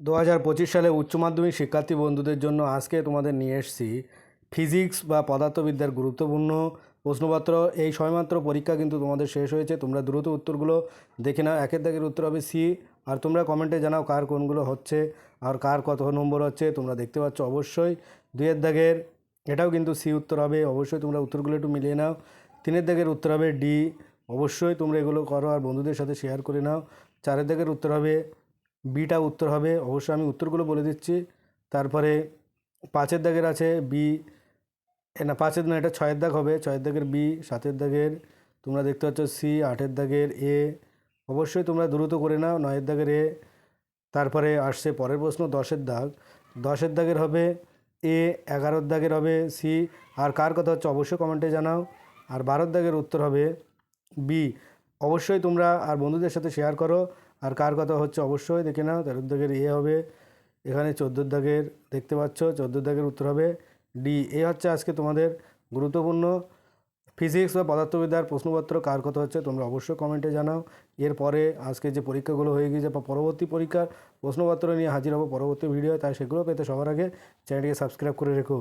দু হাজার পঁচিশ সালে উচ্চ মাধ্যমিক শিক্ষার্থী বন্ধুদের জন্য আজকে তোমাদের নিয়ে এসেছি ফিজিক্স বা পদার্থবিদ্যার গুরুত্বপূর্ণ প্রশ্নপত্র। এই সময়মাত্র পরীক্ষা কিন্তু তোমাদের শেষ হয়েছে। তোমরা দ্রুত উত্তরগুলো দেখে নাও। একের দাগের উত্তর হবে সি। আর তোমরা কমেন্টে জানাও কার কোনগুলো হচ্ছে আর কার কত নম্বর হচ্ছে। তোমরা দেখতে পাচ্ছ অবশ্যই। দুইয়ের দাগের এটাও কিন্তু সি উত্তর হবে। অবশ্যই তোমরা উত্তরগুলো একটু মিলিয়ে নাও। তিনের দাগের উত্তর হবে ডি। অবশ্যই তোমরা এগুলো করো আর বন্ধুদের সাথে শেয়ার করে নাও। চারের দাগের উত্তর হবে বিটা উত্তর হবে। অবশ্যই আমি উত্তরগুলো বলে দিচ্ছি। তারপরে পাঁচের দাগের আছে বি না, পাঁচের না, এটা ছয়ের দাগ হবে। ছয়ের দাগের বি, সাতের দাগের, তোমরা দেখতে পাচ্ছ সি, আটের দাগের এ। অবশ্যই তোমরা দ্রুত করে নাও, নয়ের দাগের এ। তারপরে আসছে পরের প্রশ্ন, দশের দাগ। দশের দাগের হবে এ, এগারোর দাগের হবে সি। আর কার কথা হচ্ছে অবশ্যই কমেন্টে জানাও। আর বারোর দাগের উত্তর হবে বি। অবশ্যই তোমরা আর বন্ধুদের সাথে শেয়ার করো। আর কার কথা হচ্ছে অবশ্যই দেখে নাও, তেরো দাগের এ হবে, এখানে চোদ্দোর দাগের দেখতে পাচ্ছ চোদ্দোর দাগের উত্তর হবে ডি, এ হচ্ছে আজকে তোমাদের গুরুত্বপূর্ণ ফিজিক্স বা পদার্থবিদ্যার প্রশ্নপত্র, কার কথা হচ্ছে তোমরা অবশ্যই কমেন্টে জানাও। এরপরে আজকে যে পরীক্ষাগুলো হয়ে গিয়েছে বা পরবর্তী পরীক্ষার প্রশ্নপত্র নিয়ে হাজির হব পরবর্তী ভিডিও তাই সেগুলো পেতে সবার আগে চ্যানেলটিকে সাবস্ক্রাইব করে রেখো।